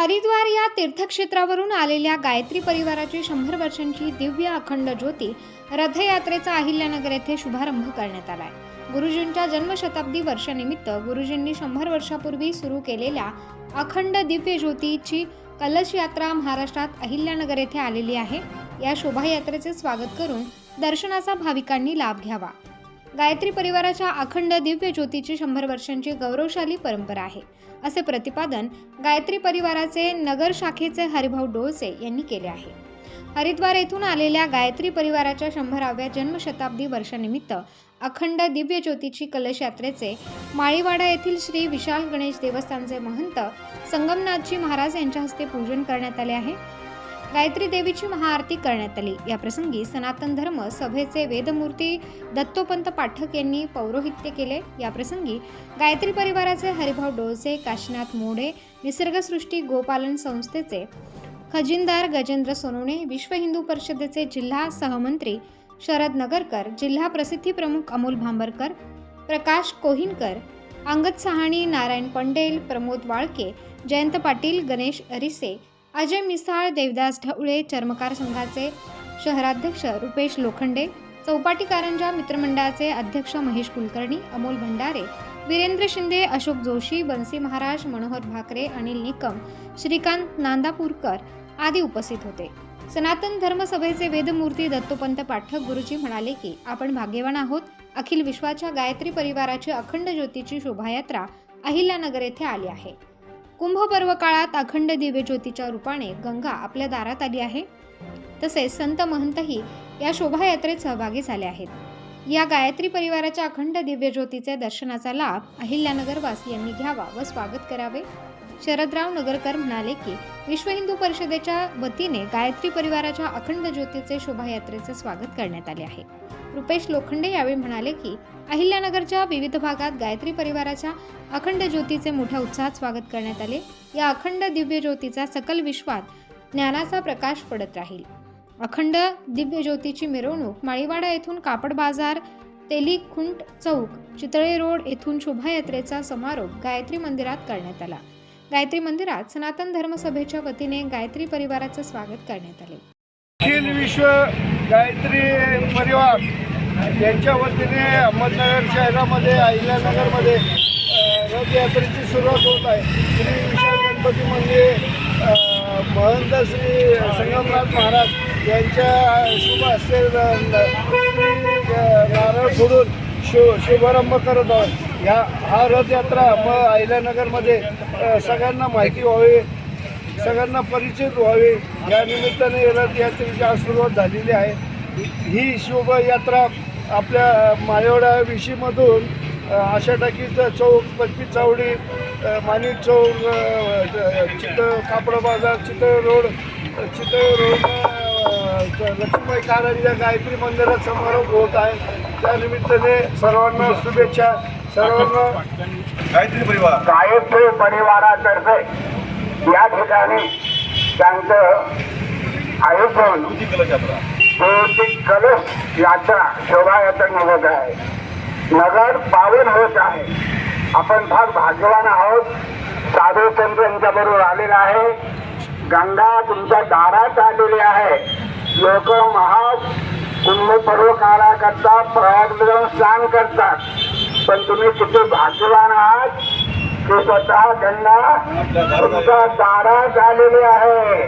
हरिद्वार या तीर्थक्षेत्रावरून आलेल्या गायत्री परिवाराची शंभर वर्षांची दिव्य अखंड ज्योती रथयात्रेचा अहिल्यानगर येथे शुभारंभ करण्यात आलाय. गुरुजींच्या जन्मशताब्दी वर्षानिमित्त गुरुजींनी शंभर वर्षापूर्वी सुरू केलेल्या अखंड दिव्य ज्योतीची कलश यात्रा महाराष्ट्रात अहिल्यानगर येथे आलेली आहे. या शोभायात्रेचे स्वागत करून दर्शनाचा भाविकांनी लाभ घ्यावा. गायत्री परिवाराच्या अखंड दिव्य ज्योतीची शंभर वर्षांची गौरवशाली परंपरा आहे. असे प्रतिपादन गायत्री परिवाराचे नगर शाखेचे हरिभाऊ डोळसे यांनी केले आहे. हरिद्वार येथून आलेल्या गायत्री परिवाराच्या शंभराव्या जन्मशताब्दी वर्षानिमित्त अखंड दिव्य ज्योतीची कलश यात्रेचे माळीवाडा येथील श्री विशाल गणेश देवस्थानचे महंत संगमनाथजी महाराज यांच्या हस्ते पूजन करण्यात आले आहे. गायत्री देवीची महाआरती करण्यात आली. या प्रसंगी सनातन धर्म सभेचे वेदमूर्ती दत्तोपंत पाठक यांनी पौरोहित्य केले. या प्रसंगी गायत्री परिवाराचे हरिभाऊ डोळसे काशीनाथ मोढे निसर्गसृष्टी गोपालन संस्थेचे खजिनदार गजेंद्र सोनवणे विश्व हिंदू परिषदेचे जिल्हा सहमंत्री शरद नगरकर जिल्हा प्रसिद्धी प्रमुख अमोल भांबरकर प्रकाश कोहिनकर अंगद सहाणी नारायण पंडेल प्रमोद वाळके जयंत पाटील गणेश अरिसे अजय मिसाळ देवदास ढवळे चर्मकार संघाचे शहराध्यक्ष रुपेश लोखंडे चौपाटी कारंजा मित्रमंडळाचे अध्यक्ष महेश कुलकर्णी अमोल भंडारे वीरेंद्र शिंदे अशोक जोशी बन्सी महाराज मनोहर भाकरे अनिल निकम श्रीकांत नांदापूरकर आदी उपस्थित होते. सनातन धर्मसभेचे वेदमूर्ती दत्तोपंत पाठक गुरुजी म्हणाले की आपण भाग्यवान आहोत. अखिल विश्वाच्या गायत्री परिवाराची अखंड ज्योतीची शोभायात्रा अहिल्यानगर येथे आली आहे. कुंभपर्व काळात अखंड दिव्य ज्योतीच्या रूपाने गंगा आपल्या दारात आली आहे. तसेच संत महंतही या शोभायात्रेत सहभागी झाले आहेत. या गायत्री परिवाराच्या अखंड दिव्य ज्योतीचे दर्शनाचा लाभ अहिल्यानगरवास यांनी घ्यावा व स्वागत करावे. शरदराव नगरकर म्हणाले की विश्व हिंदू परिषदेच्या वतीने गायत्री परिवाराच्या अखंड ज्योतीचे शोभायात्रेचे स्वागत करण्यात आले आहे. रुपेश लोखंडे यावेळी म्हणाले की अहिल्यानगरच्या विविध भागात गायत्री परिवाराच्या अखंड ज्योतीचे मोठ्या उत्साहात स्वागत करण्यात आले. या अखंड दिव्य ज्योतीचा सकल विश्वात ज्ञानाचा प्रकाश पडत राहील. अखंड दिव्य ज्योतीची मिरवणूक माळीवाडा येथून कापड बाजार तेलीखुंट चौक चितळे रोड येथून शोभायात्रेचा समारोप गायत्री मंदिरात करण्यात आला. गायत्री मंदिरात सनातन धर्मसभेच्या वतीने गायत्री परिवाराचं स्वागत करण्यात आले. अखिल विश्व गायत्री परिवार यांच्या वतीने अहमदनगर शहरामध्ये अहिल्यानगरमध्ये रथयात्रेची सुरुवात होत आहे. श्री विशाल गणपती मंदिर महंत श्री संगमनाथ महाराज यांच्या शुभ हस्ते नारळ फोडून शु शुभारंभ करत आहोत. ह्या हा रथयात्रा म अहिल्यानगरमध्ये सगळ्यांना माहिती व्हावी. सगळ्यांना परिचित व्हावे. या निमित्ताने रथ यात्रेची सुरुवात झालेली आहे. ही शोभायात्रा आपल्या माळेवाडा विशीमधून आशा टाकीचं चौक पंचवीस चावडी माणिक चौक चित कापड बाजार चितळ रोड चितळ रोड लक्ष्मीबाई कारंजा गायत्री मंदिरात समारोप होत आहे. त्या निमित्ताने सर्वांना शुभेच्छा. सर्वांना गायत्री परिवार. गायत्री परिवारातर्फे या ठिकाणी त्यांचं आयोजन ज्योती कलश यात्रा शोभायात्रा निघत आहे. नगर पावन होत आहे. आपण फार भाग्यवान आहोत. साधू संत यांच्या बरोबर आलेला आहे. गंगा तुमच्या दारात आलेली आहे. लोक महा कुंभ पर्व काळाकरता प्रयाग जाऊन स्नान करतात. पण तुम्ही किती भाग्यवान आहात. की स्वतः गंगा तुमच्या दारात आलेली आहे.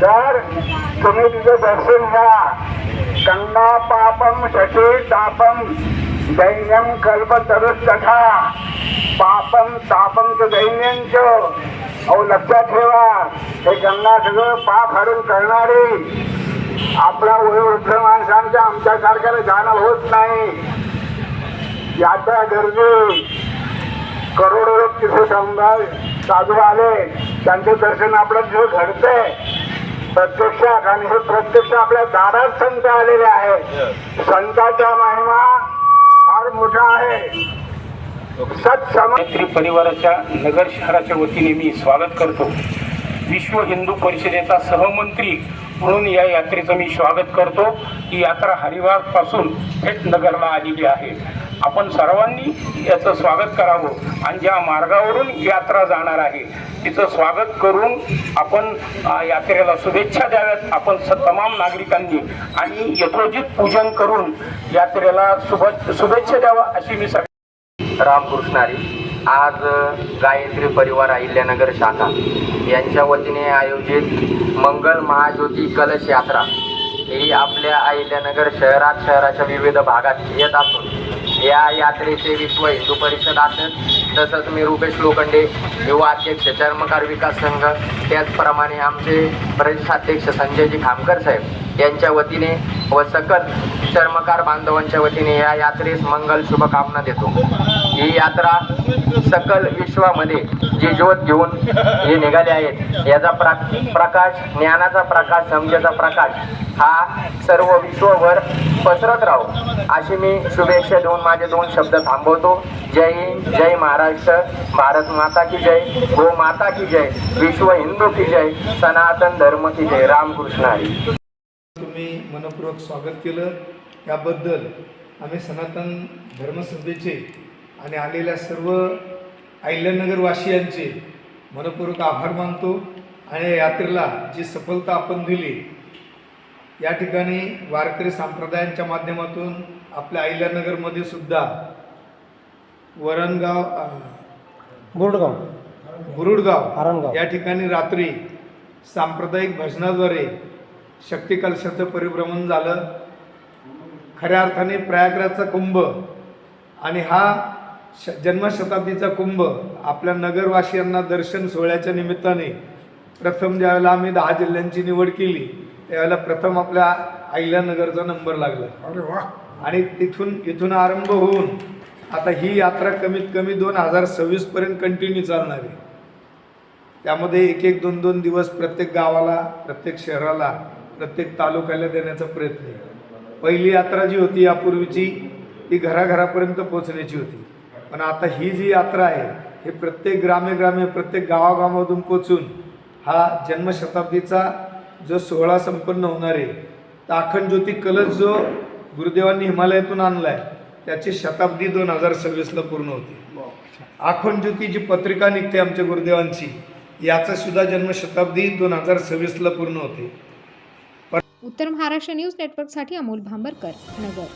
तर तुम्ही तिचं दर्शन घ्या. गंगा पापम शशी तापम दैन्यम कल्पतरुस्तथा पापम तापम च दैन्यंच अहो लक्षात ठेवा. हे गंगा सगळं पाप हरून करणारी आपला वयोवृद्ध माणसांच्या आमच्यासारख्याला जाणं होत नाही. यात्रा गर्दी करोडो समजा साधू आले त्यांचं दर्शन आपलं तिथं घडतंय प्रत्यक्षात आणि हे प्रत्यक्ष आपल्या दारात संत आलेले आहेत. संतांचा महिमा फार मोठा आहे. सत्सम गायत्री परिवाराच्या नगर शहराच्या वतीने मी स्वागत करतो. विश्व हिंदू परिषदेचा सहमंत्री म्हणून या यात्रेचं मी स्वागत करतो. ही यात्रा हरिवारपासून थेट नगरला आलेली आहे. आपण सर्वांनी याचं स्वागत करावं आणि ज्या मार्गावरून यात्रा जाणार आहे तिचं स्वागत करून आपण यात्रेला शुभेच्छा द्याव्यात. आपण स तमाम नागरिकांनी आणि यथोचित पूजन करून यात्रेला शुभ शुभेच्छा द्यावा अशी मी सग रामकृष्णारी आज गायत्री परिवार अहिल्यानगर शाखा यांच्या वतीने आयोजित मंगल महाज्योती कलश यात्रा ही आपल्या अहिल्यानगर शहरात शहराच्या विविध भागात येत असून या यात्रेचे विश्व हिंदू परिषद असेल तसंच मी रुपेश लोखंडे युवा अध्यक्ष चर्मकार विकास संघ त्याचप्रमाणे आमचे प्रदेशाध्यक्ष संजयजी खामकर साहेब. यांच्या वतीने व सकल चर्मकार बांधवांच्या वतीने या यात्रेस मंगल शुभकामना देतो. ही यात्रा सकल विश्वामध्ये जी ज्योत घेऊन हे निघाले आहेत याचा प्रा प्रकाश ज्ञानाचा प्रकाश समजेचा प्रकाश हा सर्व विश्वभर पसरत राहो. अशी मी शुभेच्छा देऊन माझे दोन शब्द थांबवतो. जय हिंद जय महाराष्ट्र. भारत माता की जय. गो माता की जय. विश्व हिंदू की जय. सनातन धर्म की जय. रामकृष्ण हरी. मनपूर्वक स्वागत केलं याबद्दल आम्ही सनातन धर्मसभेचे आणि आलेल्या सर्व अहिल्यानगरवासियांचे मनपूर्वक आभार मानतो आणि या यात्रेला जी सफलता आपण दिली या ठिकाणी वारकरी संप्रदायांच्या माध्यमातून आपल्या अहिल्यानगरमध्ये सुद्धा वरणगाव गुरडगाव गुरुडगाव. या ठिकाणी रात्री सांप्रदायिक भजनाद्वारे शक्ती कलशाचं परिभ्रमण झालं. खऱ्या अर्थाने प्रयागराजचा कुंभ आणि हा श जन्मशताब्दीचा कुंभ आपल्या नगरवासियांना दर्शन सोहळ्याच्या निमित्ताने प्रथम ज्यावेळेला आम्ही दहा जिल्ह्यांची निवड केली त्यावेळेला प्रथम आपल्या अहिल्यानगरचा नंबर लागला. आणि तिथून इथून आरंभ होऊन आता ही यात्रा कमीत कमी दोन हजार सव्वीसपर्यंत कंटिन्यू चालणार आहे. त्यामध्ये एक एक दोन दोन दिवस प्रत्येक गावाला प्रत्येक शहराला प्रत्येक तालुक्याला देण्याचा प्रयत्न आहे. पहिली यात्रा जी होती यापूर्वीची ती घराघरापर्यंत पोचण्याची होती. पण आता ही जी यात्रा आहे हे प्रत्येक ग्रामे ग्रामे प्रत्येक गावागावामधून पोचून हा जन्मशताब्दीचा जो सोहळा संपन्न होणार आहे तर अखंड ज्योती कलश जो गुरुदेवांनी हिमालयातून आणला आहे त्याची शताब्दी दोन हजार सव्वीसला पूर्ण होती. अखंड ज्योती जी पत्रिका निघते आमच्या गुरुदेवांची याचा सुद्धा जन्मशताब्दी दोन हजार सव्वीसला पूर्ण होते. उत्तर महाराष्ट्र न्यूज नेटवर्कसाठी अमोल भांबरकर नगर.